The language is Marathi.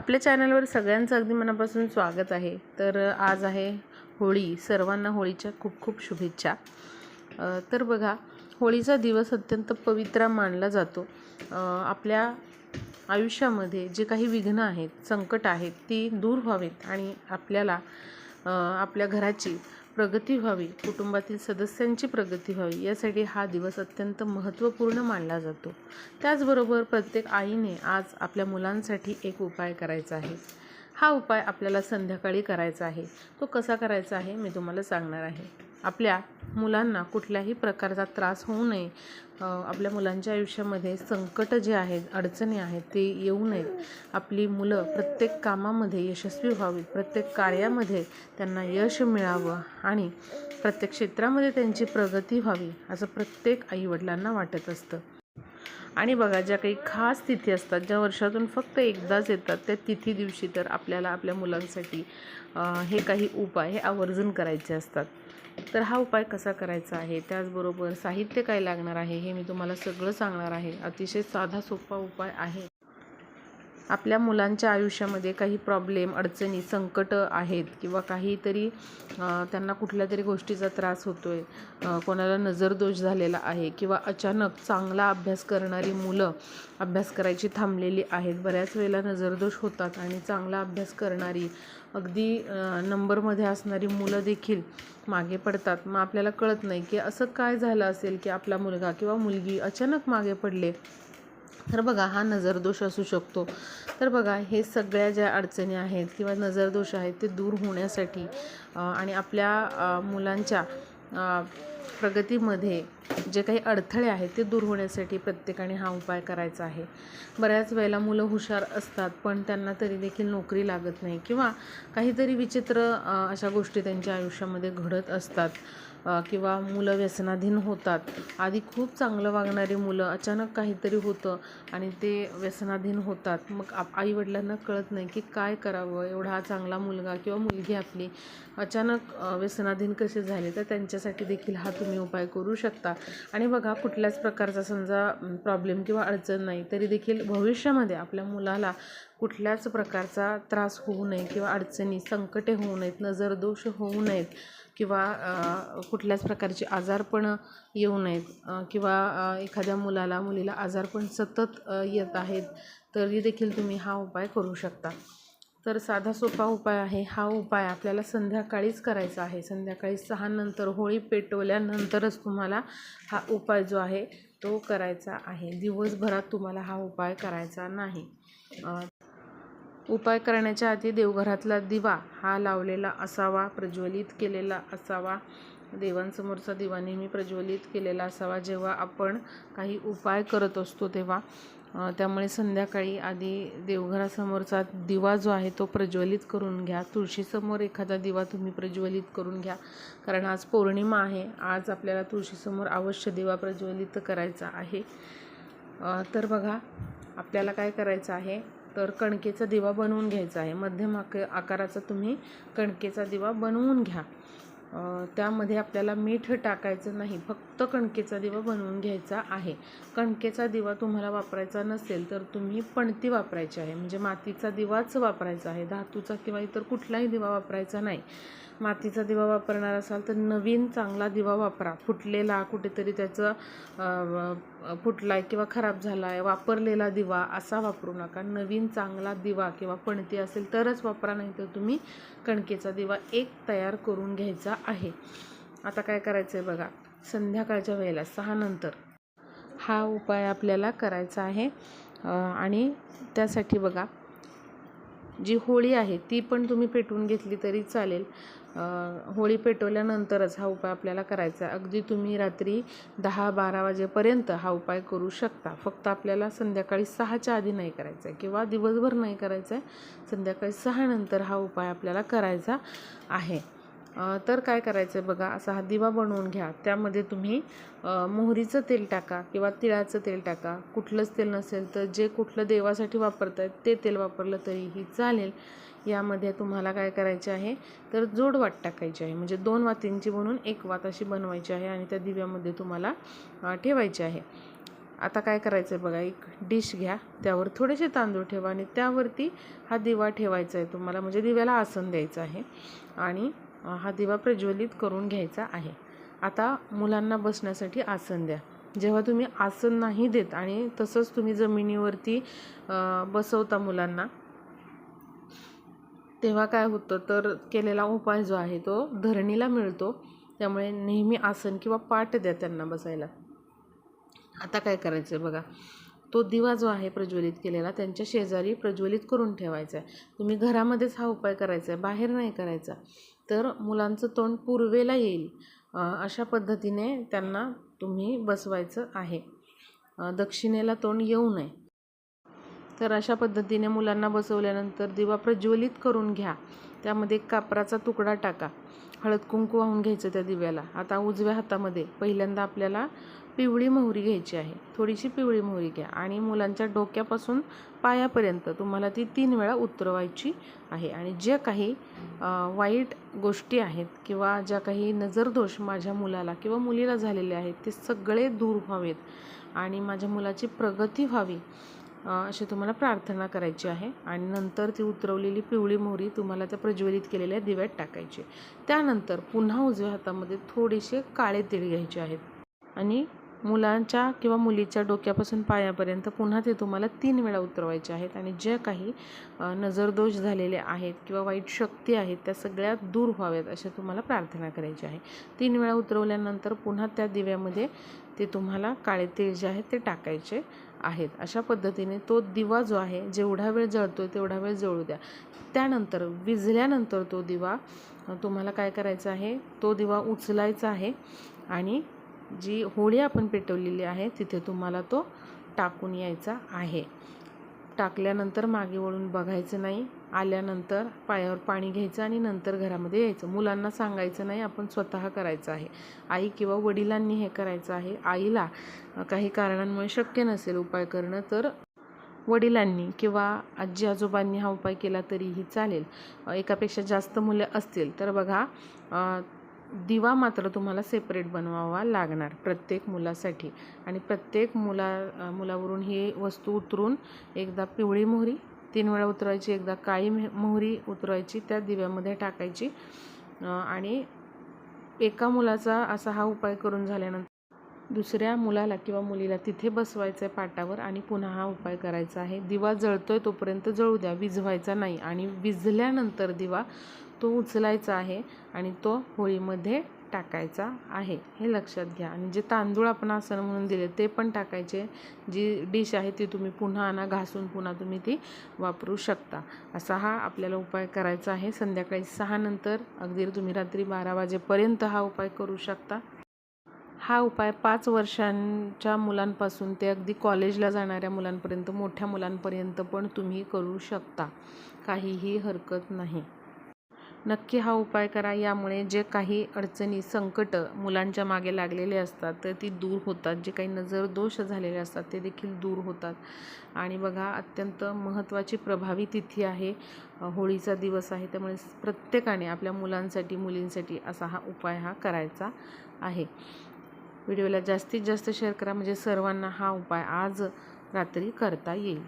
आपल्या चॅनलवर सगळ्यांचं अगदी मनापासून स्वागत आहे. तर आज आहे होळी. सर्वांना होळीच्या खूप खूप शुभेच्छा. तर बघा होळीचा दिवस अत्यंत पवित्रा मानला जातो. आपल्या आयुष्यामध्ये जे काही विघ्न आहेत संकट आहेत ती दूर व्हावीत आणि आपल्याला आपल्या घराची प्रगती व्हावी कुटुंबातील सदस्यांची प्रगती व्हावी यासाठी हा दिवस अत्यंत महत्त्वपूर्ण मानला जातो. त्याचबरोबर प्रत्येक आईने आज आपल्या मुलांसाठी एक उपाय करायचा आहे. हा उपाय आपल्याला संध्याकाळी करायचा आहे. तो कसा करायचा आहे मी तुम्हाला सांगणार आहे. आपल्या मुलांना कुठल्याही प्रकारचा त्रास होऊ नये. आपल्या मुलांच्या आयुष्यामध्ये संकट जे आहेत अडचणी आहेत ते येऊ नयेत. आपली मुलं प्रत्येक कामामध्ये यशस्वी व्हावीत. प्रत्येक कार्यामध्ये त्यांना यश मिळावं आणि प्रत्येक क्षेत्रामध्ये त्यांची प्रगती व्हावी असं प्रत्येक आईवडिलांना वाटत असतं. आणि बघा ज्या काही खास तिथी असतात ज्या वर्षातून फक्त एकदाच येतात त्या तिथी दिवशी तर आपल्याला आपल्या मुलांसाठी हे काही उपाय हे आवर्जून करायचे असतात. तर हा उपाय कसा करायचा आहे? त्याचबरोबर साहित्य काय लागणार आहे हे मी तुम्हाला सगळं सांगणार आहे. अतिशय साधा सोपा उपाय आहे. आपल्या मुलांच्या आयुष्यामध्ये काही प्रॉब्लेम अडचणी संकट आहेत किंवा काहीतरी त्यांना कुठल्या तरी गोष्टीचा त्रास होतो आहे कोणाला नजरदोष झालेला आहे किंवा अचानक चांगला अभ्यास करणारी मुलं अभ्यास करायची थांबलेली आहेत. बऱ्याच वेळेला नजरदोष होतात आणि चांगला अभ्यास करणारी अगदी नंबरमध्ये असणारी मुलं देखील मागे पडतात. मग आपल्याला कळत नाही की असं काय झालं असेल की आपला मुलगा किंवा मुलगी अचानक मागे पडले तर बघा हा नजरदोष असू शकतो. तर बघा हे सगळ्या ज्या अडचणी आहेत किंवा नजरदोष आहेत ते दूर होण्यासाठी आणि आपल्या मुलांच्या प्रगतीमध्ये जे काही अडथळे आहेत ते दूर होण्यासाठी प्रत्येकाने हा उपाय करायचा आहे. बऱ्याच वेळेला मुलं हुशार असतात पण त्यांना तरी देखील नोकरी लागत नाही किंवा काहीतरी विचित्र अशा गोष्टी त्यांच्या आयुष्यामध्ये घडत असतात. किंवा मुलं व्यसनाधीन होतात. आधी खूप चांगलं वागणारी मुलं अचानक काहीतरी होतं आणि ते व्यसनाधीन होतात. मग आप आईवडिलांना कळत नाही की काय करावं? एवढा चांगला मुलगा किंवा मुलगी आपली अचानक व्यसनाधीन कसे झाले? तर त्यांच्यासाठी देखील हा तुम्ही उपाय करू शकता. आणि बघा कुठल्याच प्रकारचा समजा प्रॉब्लेम किंवा अडचण नाही तरी देखील भविष्यामध्ये आपल्या मुलाला कुठल्याच प्रकारचा त्रास होऊ नये किंवा अडचणी संकटे होऊ नयेत नजरदोष होऊ नयेत. किंवा कुठल्याच प्रकारचे आजारपण येऊ नयेत. किंवा एखाद्या मुलाला मुलीला आजारपण सतत येत आहेत तरी देखील तुम्ही हा उपाय करू शकता. तर साधा सोपा उपाय आहे. हा उपाय आपल्याला संध्याकाळीच करायचा आहे. संध्याकाळी सहानंतर होळी पेटवल्यानंतरच तुम्हाला हा उपाय जो आहे तो करायचा आहे. दिवसभरात तुम्हाला हा उपाय करायचा नाही. उपाय करण्याच्या आधी देवघरातला दिवा हा लावलेला असावा प्रज्वलित केलेला असावा. देवांसमोरचा दिवा नेहमी प्रज्वलित केलेला असावा. जेव्हा आपण काही उपाय करत असतो तेव्हा त्यामुळे संध्याकाळी आधी देवघरासमोरचा दिवा जो आहे तो प्रज्वलित करून घ्या. तुळशीसमोर एखादा दिवा तुम्ही प्रज्वलित करून घ्या. कारण आज पौर्णिमा आहे. आज आपल्याला तुळशीसमोर अवश्य दिवा प्रज्वलित करायचा आहे. तर बघा आपल्याला काय करायचं आहे? तर कणकेचा दिवा बनवून घ्यायचा आहे. मध्यम आक आकाराचा तुम्ही कणकेचा दिवा बनवून घ्या. त्यामध्ये आपल्याला मीठ टाकायचं नाही फक्त कणकेचा दिवा बनवून घ्यायचा आहे. कणकेचा दिवा तुम्हाला वापरायचा नसेल तर तुम्ही पणती वापरायची आहे. म्हणजे मातीचा दिवाच वापरायचा आहे. धातूचा किंवा इतर कुठलाही दिवा वापरायचा नाही. मातीचा दिवा वापरणार असाल तर नवीन चांगला दिवा वापरा. फुटलेला कुठेतरी त्याचं फुटला आहे किंवा खराब झाला आहे वापरलेला दिवा असा वापरू नका. नवीन चांगला दिवा किंवा पणती असेल तरच वापरा नाही तर तुम्ही कणकेचा दिवा एक तयार करून घ्यायचा आहे. आता काय करायचं आहे बघा. संध्याकाळच्या वेळेला सहा नंतर. हा उपाय आपल्याला करायचा आहे. आणि त्यासाठी बघा जी होळी आहे ती पण तुम्ही पेटवून घेतली तरी चालेल. होळी पेटवल्यानंतरच हा उपाय आपल्याला करायचा आहे. अगदी तुम्ही रात्री दहा बारा वाजेपर्यंत हा उपाय करू शकता. फक्त आपल्याला संध्याकाळी सहाच्या आधी नाही करायचा आहे किंवा दिवसभर नाही करायचं आहे. संध्याकाळी सहा नंतर हा उपाय आपल्याला करायचा आहे. तर काय करायचं आहे बघा असा हा दिवा बनवून घ्या. त्यामध्ये तुम्ही मोहरीचं तेल टाका किंवा तिळाचं तेल टाका. कुठलंच तेल नसेल तर जे कुठलं देवासाठी वापरतायत ते तेल वापरलं तरीही चालेल. यामध्ये तुम्हाला काय करायचे आहे तर जोड वाट टाकायची आहे. म्हणजे दोन वातींची बनवून एक वात अशी बनवायची आहे आणि त्या दिव्यामध्ये तुम्हाला ठेवायची आहे. आता काय करायचं आहे बघा एक डिश घ्या. त्यावर थोडेसे तांदूळ ठेवा आणि त्यावरती हा दिवा ठेवायचा आहे तुम्हाला. म्हणजे दिव्याला आसन द्यायचं आहे. आणि हा दिवा प्रज्वलित करून घ्यायचा आहे. आता मुलांना बसण्यासाठी आसन द्या. जेव्हा तुम्ही आसन नाही देत आणि तसंच तुम्ही जमिनीवरती बसवता मुलांना तेव्हा काय होतं? तर केलेला उपाय जो आहे तो धरणीला मिळतो. त्यामुळे नेहमी आसन किंवा पाट द्या त्यांना बसायला. आता काय करायचं आहे बघा. तो दिवा जो आहे प्रज्वलित केलेला त्यांच्या शेजारी प्रज्वलित करून ठेवायचा आहे. तुम्ही घरामध्येच हा उपाय करायचा आहे. बाहेर नाही करायचा. तर मुलांचं तोंड पूर्वेला येईल अशा पद्धतीने त्यांना तुम्ही बसवायचं आहे. दक्षिणेला तोंड येऊ नये. तर अशा पद्धतीने मुलांना बसवल्यानंतर दिवा प्रज्वलित करून घ्या. त्यामध्ये कापराचा तुकडा टाका. हळद कुंकू वाहून घ्यायचं त्या दिव्याला. आता उजव्या हातामध्ये पहिल्यांदा आपल्याला पिवळी मोहरी घ्यायची आहे. थोडीशी पिवळी मोहरी घ्या आणि मुलांच्या डोक्यापासून पायापर्यंत तुम्हाला ती तीन वेळा उतरवायची आहे. आणि ज्या काही वाईट गोष्टी आहेत किंवा ज्या काही नजरदोष माझ्या मुलाला किंवा मुलीला झालेले आहेत ते सगळे दूर व्हावेत आणि माझ्या मुलाची प्रगती व्हावी अशी तुम्हाला प्रार्थना करायची आहे. आणि नंतर ती उतरवलेली पिवळी मोहरी तुम्हाला त्या प्रज्वलित केलेल्या दिव्यात टाकायची त्यानंतर पुन्हा उजव्या हातामध्ये थोडेसे काळे तीळ घ्यायचे आहेत. आणि मुलांच्या किंवा मुलीच्या डोक्यापासून पायापर्यंत पुन्हा ते तुम्हाला तीन वेळा उतरवायचे आहेत. आणि जे काही नजरदोष झालेले आहेत किंवा वाईट शक्ती आहेत त्या सगळ्या दूर व्हाव्यात अशा तुम्हाला प्रार्थना करायची आहे. तीन वेळा उतरवल्यानंतर पुन्हा त्या दिव्यामध्ये ते तुम्हाला काळे तेल जे आहेत ते टाकायचे आहेत. अशा पद्धतीने तो दिवा जो आहे जेवढा वेळ जळतो तेवढा वेळ जळू द्या. त्यानंतर विझल्यानंतर तो दिवा तुम्हाला काय करायचं आहे? तो दिवा उचलायचा आहे आणि जी होळी आपण पेटवलेली आहे तिथे तुम्हाला तो टाकून यायचा आहे. टाकल्यानंतर मागे वळून बघायचं नाही आल्यानंतर पायावर पाणी घ्यायचं आणि नंतर घरामध्ये यायचं. मुलांना सांगायचं नाही आपण स्वतः करायचं आहे. आई किंवा वडिलांनी हे करायचं आहे. आईला काही कारणांमुळे शक्य नसेल उपाय करणं तर वडिलांनी किंवा आजी आजोबांनी हा उपाय केला तरीही चालेल. एकापेक्षा जास्त मुले असतील तर बघा दिवा मात्र तुम्हाला सेपरेट बनवावा लागणार प्रत्येक मुलासाठी. आणि प्रत्येक मुला मुलावरून ही वस्तू उतरून एकदा पिवळी मोहरी तीन वेळा उतरवायची एकदा काळी मोहरी उतरवायची त्या दिव्यामध्ये टाकायची. आणि एका मुलाचा असा हा उपाय करून झाल्यानंतर दुसऱ्या मुलाला किंवा मुलीला तिथे बसवायचं आहे पाटावर आणि पुन्हा हा उपाय करायचा आहे. दिवा जळतोय तोपर्यंत जळू द्या विझवायचा नाही. आणि विझल्यानंतर दिवा तो उचलायचा आहे आणि तो होळीमध्ये टाकायचा आहे. हे लक्षात घ्या. आणि जे तांदूळ आपण आसन म्हणून दिले ते पण टाकायचे. जी डिश आहे ती तुम्ही पुन्हा आणा घासून पुन्हा तुम्ही ती वापरू शकता. असा हा आपल्याला उपाय करायचा आहे. संध्याकाळी सहानंतर अगदी तुम्ही रात्री बारा वाजेपर्यंत हा उपाय करू शकता. हा उपाय पाच वर्षांच्या मुलांपासून ते अगदी कॉलेजला जाणाऱ्या मुलांपर्यंत मोठ्या मुलांपर्यंत पण तुम्ही करू शकता. काहीही हरकत नाही. नक्की हा उपाय करा. यामुळे जे काही अडचणी संकट मुलांच्या मागे लागलेले असतात तर ती दूर होतात. जे काही नजर दोष झालेले असतात ते देखील दूर होतात. आणि बघा अत्यंत महत्त्वाची प्रभावी तिथी आहे. होळीचा दिवस आहे. त्यामुळे प्रत्येकाने आपल्या मुलांसाठी मुलींसाठी असा हा उपाय हा करायचा आहे. व्हिडिओला जास्तीत जास्त शेअर करा. म्हणजे सर्वांना हा उपाय आज रात्री करता येईल.